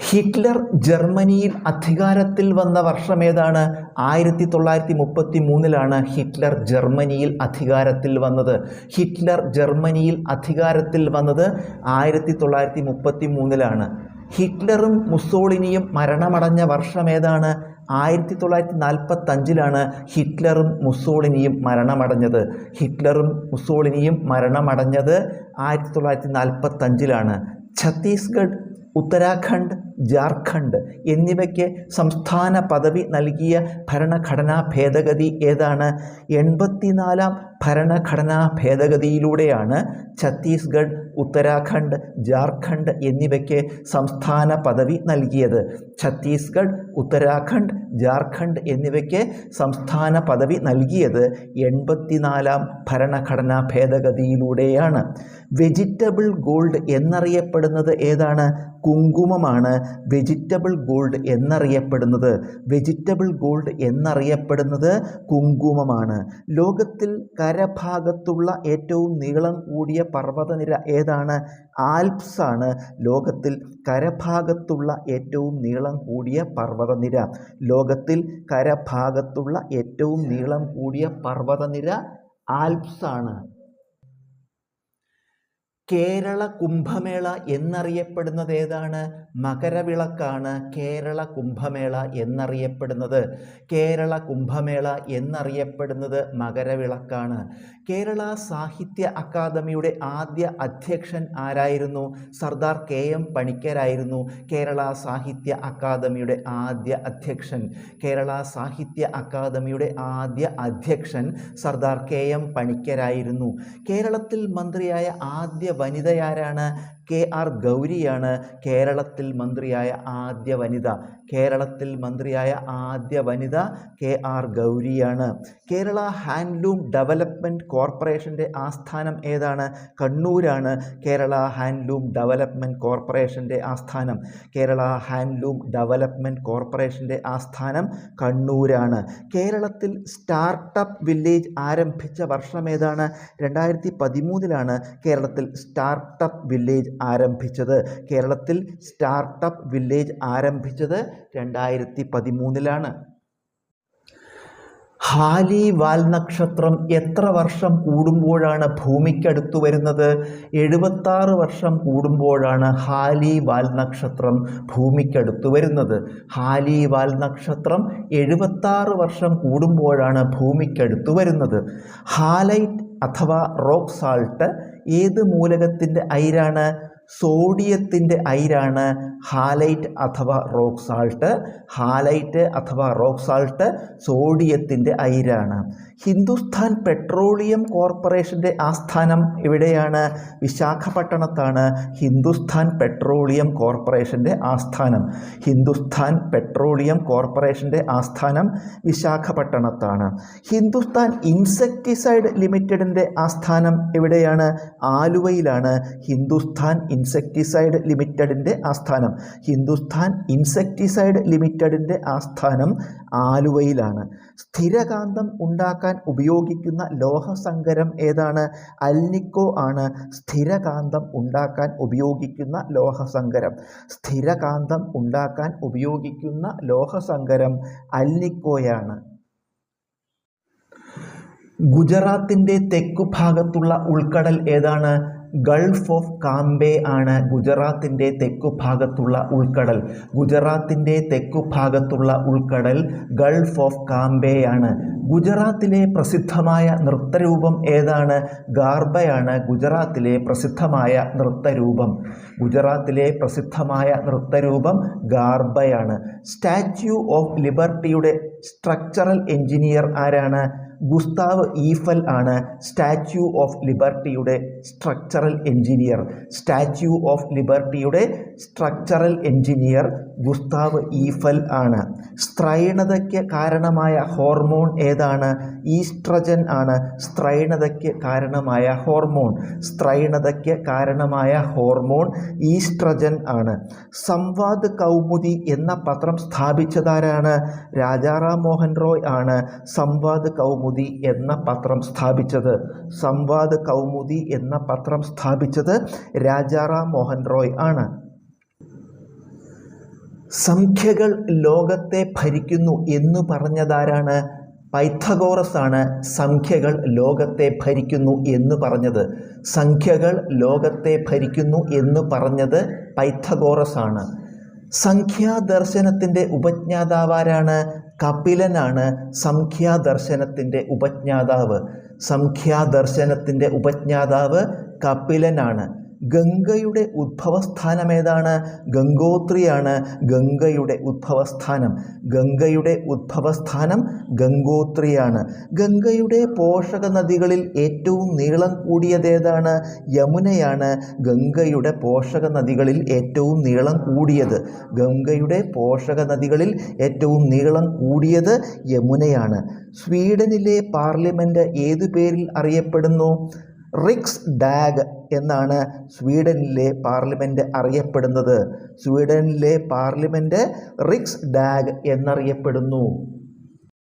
Hitler ജർമ്മനിയിൽ അധികാരത്തിൽ വന്ന വർഷം ഏതാണ്? ആയിരത്തി തൊള്ളായിരത്തി മുപ്പത്തി മൂന്നിലാണ് ഹിറ്റ്ലർ ജർമ്മനിയിൽ അധികാരത്തിൽ വന്നത്. ഹിറ്റ്ലർ ജർമ്മനിയിൽ അധികാരത്തിൽ വന്നത് ആയിരത്തി തൊള്ളായിരത്തി മുപ്പത്തി മൂന്നിലാണ് ഹിറ്റ്ലറും മുസോളിനിയും മരണമടഞ്ഞ വർഷം ഏതാണ്? ആയിരത്തി തൊള്ളായിരത്തി നാൽപ്പത്തഞ്ചിലാണ് ഹിറ്റ്ലറും മുസോളിനിയും മരണമടഞ്ഞത്. ഹിറ്റ്ലറും മുസോളിനിയും മരണമടഞ്ഞത് ആയിരത്തി തൊള്ളായിരത്തി നാൽപ്പത്തഞ്ചിലാണ് ഛത്തീസ്ഗഡ് ഉത്തരാഖണ്ഡ് ജാർഖണ്ഡ് എന്നിവയ്ക്ക് സംസ്ഥാന പദവി നൽകിയ ഭരണഘടനാ ഭേദഗതി ഏതാണ്? എൺപത്തിനാലാം ഭരണഘടനാ ഭേദഗതിയിലൂടെയാണ് ഛത്തീസ്ഗഡ് ഉത്തരാഖണ്ഡ് ജാർഖണ്ഡ് എന്നിവയ്ക്ക് സംസ്ഥാന പദവി നൽകിയത്. ഛത്തീസ്ഗഡ് ഉത്തരാഖണ്ഡ് ജാർഖണ്ഡ് എന്നിവയ്ക്ക് സംസ്ഥാന പദവി നൽകിയത് എൺപത്തിനാലാം ഭരണഘടനാ ഭേദഗതിയിലൂടെയാണ്. വെജിറ്റബിൾ ഗോൾഡ് എന്നറിയപ്പെടുന്നത് ഏതാണ്? കുങ്കുമമാണ് വെജിറ്റബിൾ ഗോൾഡ് എന്നറിയപ്പെടുന്നത്. വെജിറ്റബിൾ ഗോൾഡ് എന്നറിയപ്പെടുന്നത് കുങ്കുമമാണ്. ലോകത്തിൽ കരഭാഗത്തുള്ള ഏറ്റവും നീളം കൂടിയ പർവതനിര ഏതാണ്? ആൽപ്സ് ആണ്. ലോകത്തിൽ കരഭാഗത്തുള്ള ഏറ്റവും നീളം കൂടിയ പർവതനിര. ലോകത്തിൽ കരഭാഗത്തുള്ള ഏറ്റവും നീളം കൂടിയ പർവതനിര ആൽപ്സ് ആണ്. കേരള കുംഭമേള എന്നറിയപ്പെടുന്നത് ഏതാണ് മകരവിളക്കാണ് കേരള കുംഭമേള എന്നറിയപ്പെടുന്നത്. കേരള കുംഭമേള എന്നറിയപ്പെടുന്നത് മകരവിളക്കാണ്. കേരള സാഹിത്യ അക്കാദമിയുടെ ആദ്യ അധ്യക്ഷൻ ആരായിരുന്നു? സർദാർ കെ എം പണിക്കരായിരുന്നു കേരള സാഹിത്യ അക്കാദമിയുടെ ആദ്യ അധ്യക്ഷൻ. കേരള സാഹിത്യ അക്കാദമിയുടെ ആദ്യ അധ്യക്ഷൻ സർദാർ കെ എം പണിക്കരായിരുന്നു. കേരളത്തിൽ മന്ത്രിയായ ആദ്യ വനിതയാരാണ് കെ ആർ ഗൗരിയാണ് കേരളത്തിൽ മന്ത്രിയായ ആദ്യ വനിത. കേരളത്തിൽ മന്ത്രിയായ ആദ്യ വനിത കെ ആർ ഗൗരിയാണ്. കേരള ഹാൻഡ്ലൂം ഡെവലപ്മെന്റ് കോർപ്പറേഷന്റെ ആസ്ഥാനം ഏതാണ്? കണ്ണൂരാണ് കേരള ഹാൻഡ്ലൂം ഡെവലപ്മെന്റ് കോർപ്പറേഷന്റെ ആസ്ഥാനം. കേരള ഹാൻഡ്ലൂം ഡെവലപ്മെന്റ് കോർപ്പറേഷന്റെ ആസ്ഥാനം കണ്ണൂരാണ്. കേരളത്തിൽ സ്റ്റാർട്ടപ്പ് വില്ലേജ് ആരംഭിച്ച വർഷം ഏതാണ്? രണ്ടായിരത്തി പതിമൂന്നിലാണ് കേരളത്തിൽ സ്റ്റാർട്ടപ്പ് വില്ലേജ് ആരംഭിച്ചത്. കേരളത്തിൽ സ്റ്റാർട്ടപ്പ് വില്ലേജ് ആരംഭിച്ചത് രണ്ടായിരത്തി പതിമൂന്നിലാണ്. ഹാലി വാൽ നക്ഷത്രം എത്ര വർഷം കൂടുമ്പോഴാണ് ഭൂമിക്കടുത്തു വരുന്നത്? എഴുപത്താറ് വർഷം കൂടുമ്പോഴാണ് ഹാലി വാൽ നക്ഷത്രം ഭൂമിക്കടുത്തു വരുന്നത്. ഹാലി വാൽ നക്ഷത്രം എഴുപത്താറ് വർഷം കൂടുമ്പോഴാണ് ഭൂമിക്കടുത്തു വരുന്നത്. ഹാലൈറ്റ് അഥവാ റോക്ക് സാൾട്ട് ഏത് മൂലകത്തിന്റെ അയിരാണ്? സോഡിയത്തിന്റെ അയിരാണ് ഹാലൈറ്റ് അഥവാ റോക്ക് സാൾട്ട്. ഹാലൈറ്റ് അഥവാ റോക്ക് സാൾട്ട് സോഡിയത്തിന്റെ അയിരാണ്. ഹിന്ദുസ്ഥാൻ പെട്രോളിയം കോർപ്പറേഷന്റെ ആസ്ഥാനം എവിടെയാണ് വിശാഖപട്ടണത്താണ് ഹിന്ദുസ്ഥാൻ പെട്രോളിയം കോർപ്പറേഷന്റെ ആസ്ഥാനം. ഹിന്ദുസ്ഥാൻ പെട്രോളിയം കോർപ്പറേഷന്റെ ആസ്ഥാനം വിശാഖപട്ടണത്താണ്. ഹിന്ദുസ്ഥാൻ ഇൻസെക്ടിസൈഡ് ലിമിറ്റഡിന്റെ ആസ്ഥാനം എവിടെയാണ് ആലുവയിലാണ് ഹിന്ദുസ്ഥാൻ ഇൻസെക്ടിസൈഡ് ലിമിറ്റഡിന്റെ ആസ്ഥാനം. ഹിന്ദുസ്ഥാൻ ഇൻസെക്ടിസൈഡ് ലിമിറ്റഡിന്റെ ആസ്ഥാനം ആലുവയിലാണ്. സ്ഥിരകാന്തം ഉണ്ടാക്കാൻ ഉപയോഗിക്കുന്ന ലോഹസങ്കരം ഏതാണ്? അൽനിക്കോ ആണ്. സ്ഥിരകാന്തം ഉണ്ടാക്കാൻ ഉപയോഗിക്കുന്ന ലോഹസങ്കരം. സ്ഥിരകാന്തം ഉണ്ടാക്കാൻ ഉപയോഗിക്കുന്ന ലോഹസങ്കരം അൽനിക്കോയാണ്. ഗുജറാത്തിന്റെ തെക്കു ഭാഗത്തുള്ള ഉൾക്കടൽ ഏതാണ്? ഗൾഫ് ഓഫ് കാംബേ ആണ് ഗുജറാത്തിന്റെ തെക്കു ഭാഗത്തുള്ള ഉൾക്കടൽ. ഗുജറാത്തിന്റെ തെക്കു ഭാഗത്തുള്ള ഉൾക്കടൽ ഗൾഫ് ഓഫ് കാംബേ ആണ്. ഗുജറാത്തിലെ പ്രസിദ്ധമായ നൃത്തരൂപം ഏതാണ്? ഗാർബയാണ് ഗുജറാത്തിലെ പ്രസിദ്ധമായ നൃത്തരൂപം. ഗുജറാത്തിലെ പ്രസിദ്ധമായ നൃത്തരൂപം ഗാർബയാണ് സ്റ്റാച്യു ഓഫ് ലിബർട്ടിയുടെ സ്ട്രക്ചറൽ എഞ്ചിനീയർ ആരാണ്? ഗുസ്താവ് ഈഫൽ ആണ് സ്റ്റാച്യു ഓഫ് ലിബർട്ടിയുടെ സ്ട്രക്ചറൽ എഞ്ചിനീയർ സ്റ്റാച്യു ഓഫ് ലിബർട്ടിയുടെ സ്ട്രക്ചറൽ എഞ്ചിനീയർ ഗുസ്താവ് ഈഫൽ ആണ്. സ്ത്രൈണതയ്ക്ക് കാരണമായ ഹോർമോൺ ഏതാണ്? ഈസ്ട്രജൻ ആണ്. സ്ത്രൈണതയ്ക്ക് കാരണമായ ഹോർമോൺ. സ്ത്രൈണതയ്ക്ക് കാരണമായ ഹോർമോൺ ഈസ്ട്രജൻ ആണ്. സംവാദ് കൗമുദി എന്ന പത്രം സ്ഥാപിച്ചതാരാണ്? രാജാറാം മോഹൻ റോയ് ആണ് സംവാദ് കൗമുദി എന്ന പത്രം സ്ഥാപിച്ചത്. സംവാദ് കൗമുദി എന്ന പത്രം സ്ഥാപിച്ചത് രാജാറാം മോഹൻ റോയ് ആണ്. സംഖ്യകൾ ലോകത്തെ ഭരിക്കുന്നു എന്ന് പറഞ്ഞതാരാണ്? പൈഥഗോറസ് ആണ് സംഖ്യകൾ ലോകത്തെ ഭരിക്കുന്നു എന്ന് പറഞ്ഞത്. സംഖ്യകൾ ലോകത്തെ ഭരിക്കുന്നു എന്ന് പറഞ്ഞത് പൈഥഗോറസ് ആണ് സംഖ്യാദർശനത്തിന്റെ ഉപജ്ഞാതാവാരാണ്? കപിലനാണ് സംഖ്യാദർശനത്തിന്റെ ഉപജ്ഞാതാവ്. സംഖ്യാദർശനത്തിന്റെ ഉപജ്ഞാതാവ് കപിലനാണ്. ഗംഗയുടെ ഉദ്ഭവസ്ഥാനം ഏതാണ്? ഗംഗോത്രിയാണ് ഗംഗയുടെ ഉദ്ഭവസ്ഥാനം ഗംഗയുടെ ഉദ്ഭവസ്ഥാനം ഗംഗോത്രിയാണ്. ഗംഗയുടെ പോഷക നദികളിൽ ഏറ്റവും നീളം കൂടിയതേതാണ് യമുനയാണ് ഗംഗയുടെ പോഷക നദികളിൽ ഏറ്റവും നീളം കൂടിയത്. ഗംഗയുടെ പോഷക നദികളിൽ ഏറ്റവും നീളം കൂടിയത് യമുനയാണ്. സ്വീഡനിലെ പാർലമെന്റ് ഏതു പേരിൽ അറിയപ്പെടുന്നു? റിക്സ് ഡാഗ് എന്നാണ് സ്വീഡനിലെ പാർലമെന്റ് അറിയപ്പെടുന്നത്. സ്വീഡനിലെ പാർലമെന്റ് റിക്സ് ഡാഗ് എന്നറിയപ്പെടുന്നു.